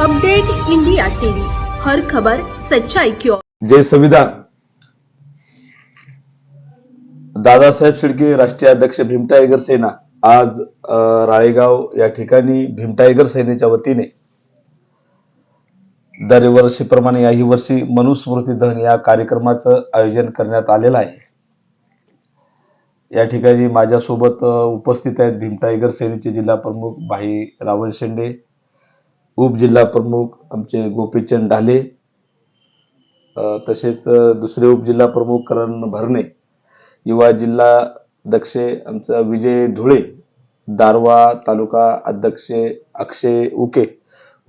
Update India TV. हर खबर सच्चाई की ओर. जय संविधान. दादासाहेब शिर्के राष्ट्रीय अध्यक्ष भीम टायगर सेना आज राळेगाव या ठिकाणी भीम टायगर सेनेच्या वतीने दरवर्षीप्रमाणे याही वर्षी मनुस्मृती दहन या कार्यक्रमाचं आयोजन करण्यात आलेलं आहे. या ठिकाणी माझ्यासोबत उपस्थित आहेत भीम टायगर सेनेचे जिल्हा प्रमुख भाई रावण शेंडे उपजिल्हा प्रमुख आमचे गोपीचंद ढाले तसेच दुसरे उपजिल्हा प्रमुख करण भरणे युवा जिल्हा अध्यक्ष आमचा विजय धुळे दारवा तालुका अध्यक्ष अक्षय उके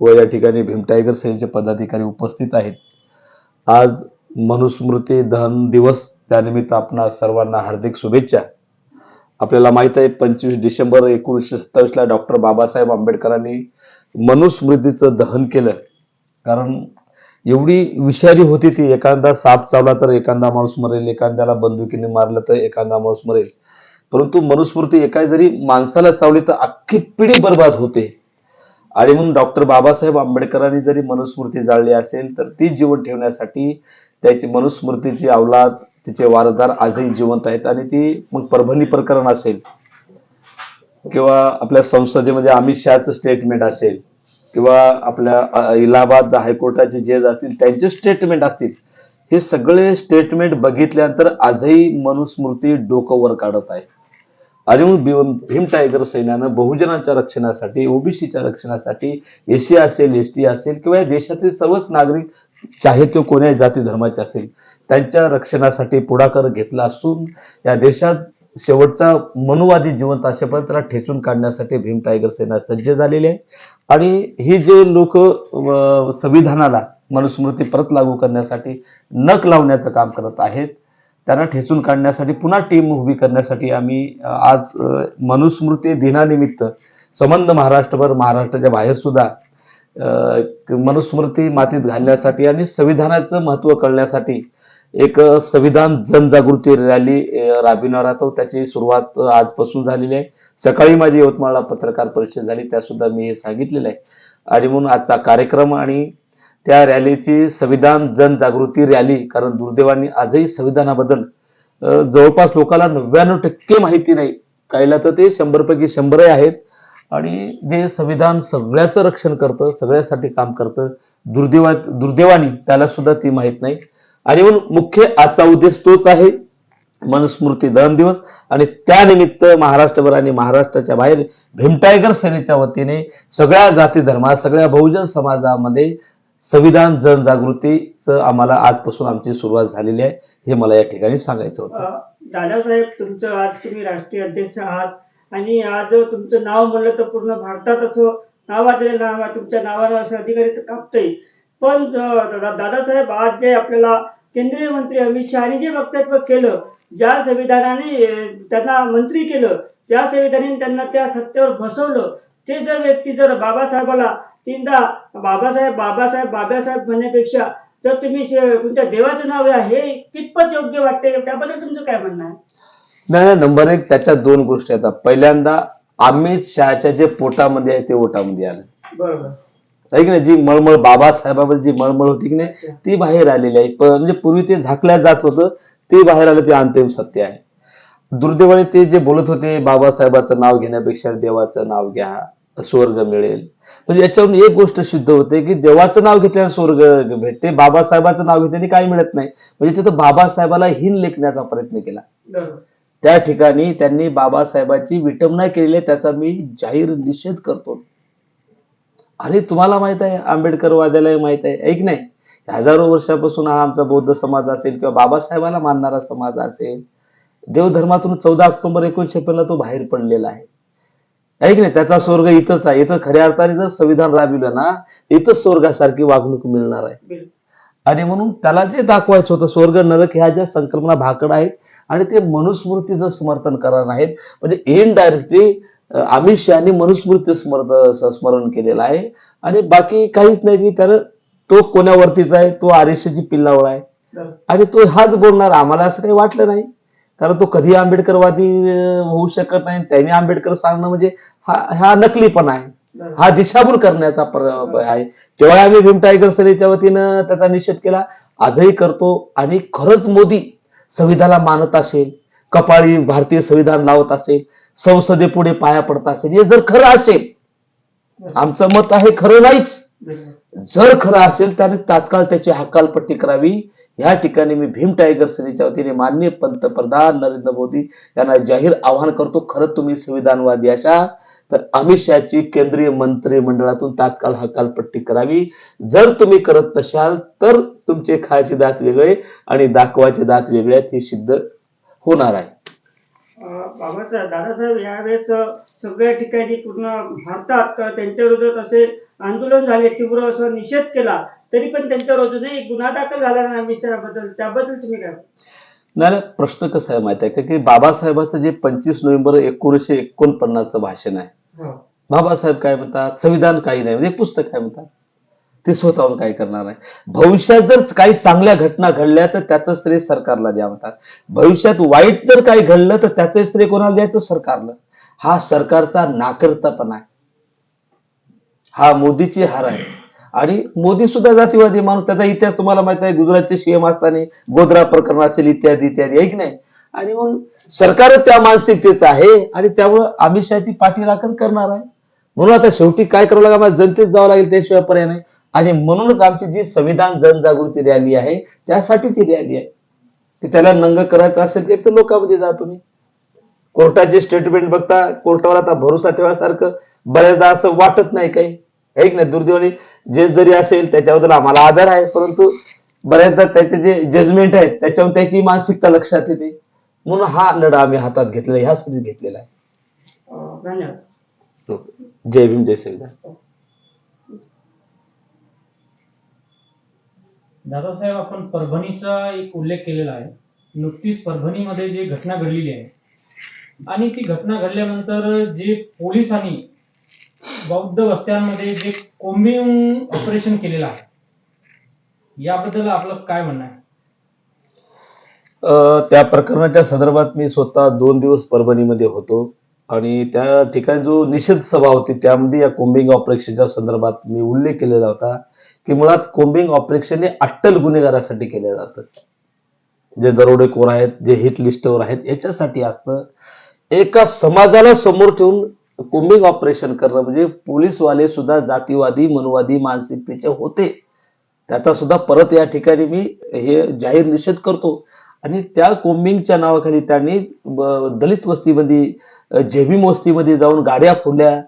व या ठिकाणी भीम टायगर सेनेचे पदाधिकारी उपस्थित आहेत. आज मनुस्मृती दहन दिवस त्यानिमित्त आपणा सर्वांना हार्दिक शुभेच्छा. आपल्याला माहीत आहे पंचवीस डिसेंबर एकोणीसशे सत्तावीसला डॉक्टर बाबासाहेब आंबेडकरांनी मनुस्मृतीचं दहन केलं. कारण एवढी विषारी होती ती एखादा साप चावला तर एखादा माणूस मरेल एखाद्याला बंदुकीने मारलं तर एखादा माणूस मरेल. परंतु मनुस्मृती एका जरी माणसाला चावली तर अख्खी पिढी बर्बाद होते. आणि म्हणून डॉक्टर बाबासाहेब आंबेडकरांनी जरी मनुस्मृती जाळली असेल तर ती जीवन ठेवण्यासाठी त्याची मनुस्मृतीची अवलाद तिचे वारदार आजही जिवंत आहेत. आणि ती मग परभणी प्रकरण असेल. किंवा आपल्या संसदेमध्ये अमित शहाचं स्टेटमेंट असेल किंवा आपल्या इलाहाबाद हायकोर्टाचे जज असतील त्यांचे स्टेटमेंट असतील हे सगळे स्टेटमेंट बघितल्यानंतर आजही मनुस्मृती डोकं वर काढत आहे. आणि म्हणून भीम टायगर सैन्यानं बहुजनांच्या रक्षणासाठी ओबीसीच्या रक्षणासाठी एसी असेल एस टी असेल किंवा या देशातील सर्वच नागरिक चाहे तो कोण्या जाती धर्माचे असतील त्यांच्या रक्षणासाठी पुढाकार घेतला असून या देशात शेवटचा मनुवादी जिवंत असेपर्यंत त्याला ठेचून काढण्यासाठी भीम टायगर सेना सज्ज झालेली आहे. आणि ही जे लोक संविधानाला मनुस्मृती परत लागू करण्यासाठी नक लावण्याचं काम करत आहेत त्यांना ठेचून काढण्यासाठी पुन्हा टीम उभी करण्यासाठी आम्ही आज मनुस्मृती दिनानिमित्त संबंध महाराष्ट्रभर महाराष्ट्राच्या बाहेर सुद्धा मनुस्मृती मातीत घालण्यासाठी आणि संविधानाचं महत्त्व कळण्यासाठी एक संविधान जनजागृती रॅली राबविणार आहोत. त्याची सुरुवात आजपासून झालेली आहे. सकाळी माझी यवतमाळला पत्रकार परिषद झाली. त्या सुद्धा मी हे सांगितलेलं आहे. आणि म्हणून आजचा कार्यक्रम आणि त्या रॅलीची संविधान जनजागृती रॅली कारण दुर्दैवाने आजही संविधानाबद्दल जवळपास लोकांना नव्याण्णव टक्के माहिती नाही. काहीला तर ते शंभर पैकी शंभरही आहेत. आणि जे संविधान सगळ्याचं रक्षण करतं सगळ्यासाठी काम करतं दुर्दैवा दुर्दैवानी त्याला सुद्धा ती माहीत नाही. आणि म्हणून मुख्य आजचा उद्देश तोच आहे. मनुस्मृती दहन दिवस आणि त्यानिमित्त महाराष्ट्रभर आणि महाराष्ट्राच्या बाहेर भीमटायगर सेनेच्या वतीने सगळ्या जाती धर्मात सगळ्या बहुजन समाजामध्ये संविधान जनजागृतीचं आम्हाला आजपासून आमची सुरुवात झालेली आहे. हे मला या ठिकाणी सांगायचं होतं. दादासाहेब तुमचं आज तुम्ही राष्ट्रीय अध्यक्ष आहात आणि आज तुमचं नाव म्हणलं तर पूर्ण भारतात असं नावाजलेलं नाव तुमच्या नावाला असं अधिकारी तर कापतंय. पण दादासाहेब आज जे आपल्याला केंद्रीय मंत्री अमित शहानी जे वक्तव्य केलं ज्या संविधानाने त्यांना मंत्री केलं ज्या संविधानाने त्यांना त्या सत्तेवर बसवलं ते जर व्यक्ती जर बाबासाहेबाला तीनदा बाबासाहेब बाबासाहेब बाबासाहेब म्हणण्यापेक्षा जर तुम्ही तुमच्या देवाचं नाव आहे हे कितपत योग्य वाटते त्याबद्दल तुमचं काय म्हणणं आहे? नाही नाही नंबर एक त्याच्यात दोन गोष्टी येतात. पहिल्यांदा अमित शहाच्या जे पोटामध्ये आहे ते ओटामध्ये आलं. बरोबर. आहे की नाही जी मळमळ बाबासाहेबाबद्दल जी मळमळ होती की नाही ती बाहेर आलेली आहे. म्हणजे पूर्वी ते झाकल्या जात होतं ते बाहेर आलं ते अंतिम सत्य आहे. दुर्दैवाने ते जे बोलत होते बाबासाहेबाचं नाव घेण्यापेक्षा देवाचं नाव घ्या स्वर्ग मिळेल. म्हणजे याच्यावरून एक गोष्ट सिद्ध होते की देवाचं नाव घेतल्याने स्वर्ग भेटते बाबासाहेबाचं नाव घेतल्याने काही मिळत नाही. म्हणजे तिथं बाबासाहेबाला हिन लेखण्याचा प्रयत्न केला. त्या ठिकाणी त्यांनी बाबासाहेबांची विटंबना केलेली आहे त्याचा मी जाहीर निषेध करतो. आणि तुम्हाला माहीत आहे आंबेडकर वाद्यालाही माहीत आहे. ऐक नाही हजारो वर्षापासून हा आमचा बौद्ध समाज असेल किंवा बाबासाहेबाला मानणारा समाज असेल देवधर्मातून चौदा ऑक्टोबर एकोणीशे ला तो बाहेर पडलेला आहे. ऐक नाही त्याचा स्वर्ग इथंच आहे. इथं खऱ्या अर्थाने जर संविधान राबविलं ना इथंच स्वर्गासारखी वागणूक मिळणार आहे. आणि म्हणून त्याला जे दाखवायचं होतं स्वर्ग नरक ह्या ज्या संकल्पना भाकड आहेत आणि ते मनुस्मृतीचं समर्थन करणार आहेत म्हणजे इनडायरेक्टली अमित शहानी मनुस्मृती स्मरण स्मरण केलेलं आहे. आणि बाकी काहीच नाही की त्यानं तो कोण्यावरतीचा आहे तो आरिष्याची पिल्लावळ आहे. आणि तो हाच बोलणार आम्हाला असं काही वाटलं नाही. कारण तो कधी आंबेडकरवादी होऊ शकत नाही. त्यांनी आंबेडकर सांगणं म्हणजे हा हा नकलीपणा आहे. हा दिशाभूल करण्याचा पर- आहे. तेव्हा आम्ही भीम टायगर सेनेच्या वतीनं त्याचा निषेध केला आजही करतो. आणि खरंच मोदी संविधानाला मानत असेल कपाळी भारतीय संविधान लावत असेल संसदेपुढे पाया पडत असेल हे जर खरं असेल आमचं मत आहे खरं नाहीच. जर खरं असेल त्याने तात्काळ त्याची हकालपट्टी करावी. या ठिकाणी मी भीम टायगर सेनेच्या वतीने माननीय पंतप्रधान नरेंद्र मोदी यांना जाहीर आवाहन करतो खरं तुम्ही संविधानवादी अशा तर अमित शहाची केंद्रीय मंत्रिमंडळातून तात्काळ हकालपट्टी करावी. जर तुम्ही करत नसाल तर तुमचे खायचे दात वेगळे आणि दाखवायचे दात वेगळे आहेत हे सिद्ध होणार आहे. बाबासाहेब दादासाहेब यावेळेस सगळ्या ठिकाणी पूर्ण भारतात त्यांच्या विरोधात असे आंदोलन झाले तीव्र असं निषेध केला तरी पण त्यांच्यावर अजूनही गुन्हा दाखल झाला नाही विषयाबद्दल त्याबद्दल तुम्ही काय नाही प्रश्न कसा आहे माहिती आहे का? की बाबासाहेबाचं जे पंचवीस नोव्हेंबर एकोणीसशे एकोणपन्नासचं भाषण आहे. बाबासाहेब काय म्हणतात? संविधान काही नाही म्हणजे पुस्तक काय म्हणतात? ते स्वतःहून काय करणार आहे? भविष्यात जर काही चांगल्या घटना घडल्या तर त्याचं श्रेय सरकारला द्या म्हणतात. भविष्यात वाईट जर काही घडलं तर त्याचं श्रेय कोणाला द्यायचं? सरकारला. हा सरकारचा नाकर्तापणा आहे. हा मोदीची हार आहे. आणि मोदी सुद्धा जातीवादी माणूस त्याचा इतिहास तुम्हाला माहीत आहे गुजरातचे सीएम असताना गोधरा प्रकरण असेल इत्यादी इत्यादी आहे की नाही? आणि मग सरकार त्या मानसिकतेचं आहे आणि त्यामुळं अमित शहाची पाठी राखण करणार आहे. म्हणून आता शेवटी काय करावं लागेल? आम्हाला जनतेत जावं लागेल त्याशिवाय पर्याय नाही. आणि म्हणूनच आमची जी संविधान जनजागृती रॅली आहे त्यासाठीच ही रॅली आहे. की त्याला नंग करायचं असेल एक तर लोकांमध्ये जा तुम्ही. कोर्टाचे स्टेटमेंट बघता कोर्टावर आता भरोसा ठेवासारखं बऱ्याचदा असं वाटत नाही काही. ऐक नाही दुर्दैवाने जे जरी असेल त्याच्याबद्दल आम्हाला आदर आहे परंतु बऱ्याचदा त्याचे जे जजमेंट आहेत त्याच्यावर त्याची मानसिकता लक्षात येते. म्हणून हा लढा आम्ही हातात घेतलेला आहे, ह्यासाठी घेतलेला आहे. धन्यवाद. हो. जय भीम जय संविधान दादासाहेब आपण परभणीचा एक उल्लेख केलेला आहे. नुकतीच परभणीमध्ये जी घटना घडलेली आहे आणि ती घटना घडल्यानंतर जे पोलिसांनी बौद्ध वस्त्यांमध्ये जे कोम्बिंग ऑपरेशन केलेलं आहे याबद्दल आपलं काय म्हणणं आहे? अ, त्या प्रकरणाच्या संदर्भात मी स्वतः दोन दिवस परभणीमध्ये होतो आणि त्या ठिकाणी जो निषेध सभा होती त्यामध्ये या कोम्बिंग ऑपरेशनच्या संदर्भात मी उल्लेख केलेला होता की मुळात कोम्बिंग ऑपरेशन हे अट्टल गुन्हेगारासाठी केलं जातं. जे दरोडेखोर आहेत जे हिट लिस्टवर आहेत याच्यासाठी असतं. एका समाजाला समोर ठेवून कोम्बिंग ऑपरेशन करणं म्हणजे पोलीसवाले सुद्धा जातीवादी मनवादी मानसिकतेचे होते. त्याचा सुद्धा परत या ठिकाणी मी हे जाहीर निषेध करतो. आणि त्या कोम्बिंगच्या नावाखाली त्यांनी दलित वस्तीमध्ये अ, जेबीम वस्तीमध्ये जाऊन गाड्या फोडल्या.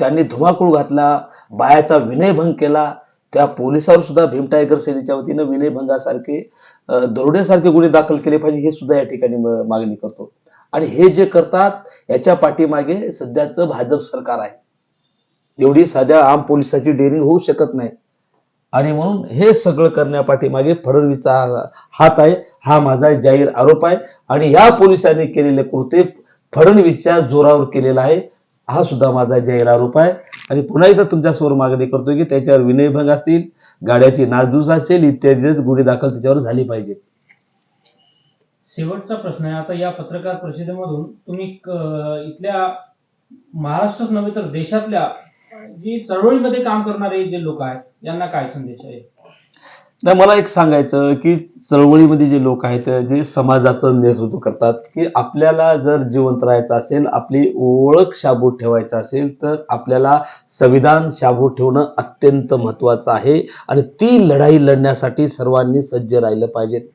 त्यांनी धुमाकूळ घातला बायाचा विनयभंग केला. त्या पोलिसावर सुद्धा भीम टायगर सेनेच्या वतीनं विनयभंगासारखे दरोड्यासारखे गुन्हे दाखल केले पाहिजे हे सुद्धा या ठिकाणी मागणी करतो. आणि हे जे करतात याच्या पाठीमागे सध्याचं भाजप सरकार आहे. एवढी साध्या आम पोलिसाची डेअरिंग होऊ शकत नाही. आणि म्हणून हे सगळं करण्यापाठीमागे फडणवीसचा हात आहे हा माझा जाहीर आरोप आहे. आणि या पोलिसांनी केलेले कृत्य फडणवीसच्या जोरावर केलेला आहे हा सुद्धा माझा जाहीर आरोप आहे. आणि पुन्हा एकदा तुमच्यासमोर मागणी करतो की त्याच्यावर विनयभंग असतील गाड्याची नासधूस असेल इत्यादी गुन्हे दाखल त्याच्यावर झाली पाहिजे शेवटचा प्रश्न आहे. आता या पत्रकार परिषदेमधून तुम्ही इथल्या महाराष्ट्रच नव्हे तर देशातल्या जी चळवळीमध्ये काम करणारे जे लोक आहेत यांना काय संदेश आहे? नाही मला एक सांगायचं की चळवळीमध्ये जे लोक आहेत जे समाजाचं नेतृत्व करतात की आपल्याला जर जिवंत राहायचं असेल आपली ओळख शाबूत ठेवायचं असेल तर आपल्याला संविधान शाबूत ठेवणं अत्यंत महत्वाचं आहे. आणि ती लढाई लढण्यासाठी सर्वांनी सज्ज राहिलं पाहिजे.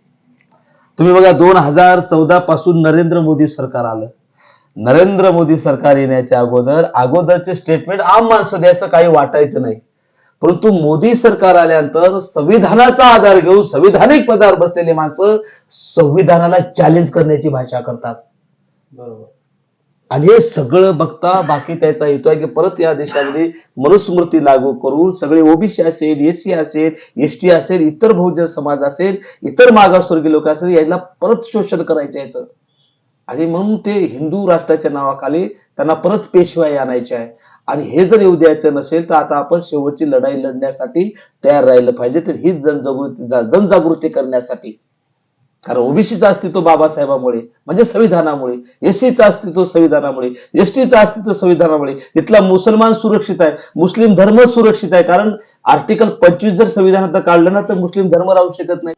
तुम्ही बघा दोन हजार चौदा पासून नरेंद्र मोदी सरकार आलं. नरेंद्र मोदी सरकार येण्याच्या अगोदर अगोदरचे स्टेटमेंट आम माणसं द्यायचं काही वाटायचं नाही. परंतु मोदी सरकार आल्यानंतर संविधानाचा आधार घेऊन संविधानिक पदावर बसलेली माणसं संविधानाला चॅलेंज करण्याची भाषा करतात. बरोबर. आणि हे सगळं बघता बाकी त्याचा हेतू आहे की परत या देशामध्ये मनुस्मृती लागू करून सगळे ओबीसी असेल एससी असेल एसटी असेल इतर बहुजन समाज असेल इतर मागासवर्गीय लोक असेल याला परत शोषण करायचं याचं. आणि म्हणून ते हिंदू राष्ट्राच्या नावाखाली त्यांना परत पेशवाई आणायचे आहे. आणि हे जर येऊ द्यायचं नसेल तर आता आपण शेवटची लढाई लढण्यासाठी तयार राहिलं पाहिजे. तर हीच जनजागृती जनजागृती करण्यासाठी. कारण ओबीसीचं अस्तित्व बाबासाहेबामुळे म्हणजे संविधानामुळे एससीचं अस्तित्व संविधानामुळे एसटीचं अस्तित्व संविधानामुळे इथला मुसलमान सुरक्षित आहे मुस्लिम धर्म सुरक्षित आहे. कारण आर्टिकल पंचवीस जर संविधानात काढलं ना तर मुस्लिम धर्म राहू शकत नाही.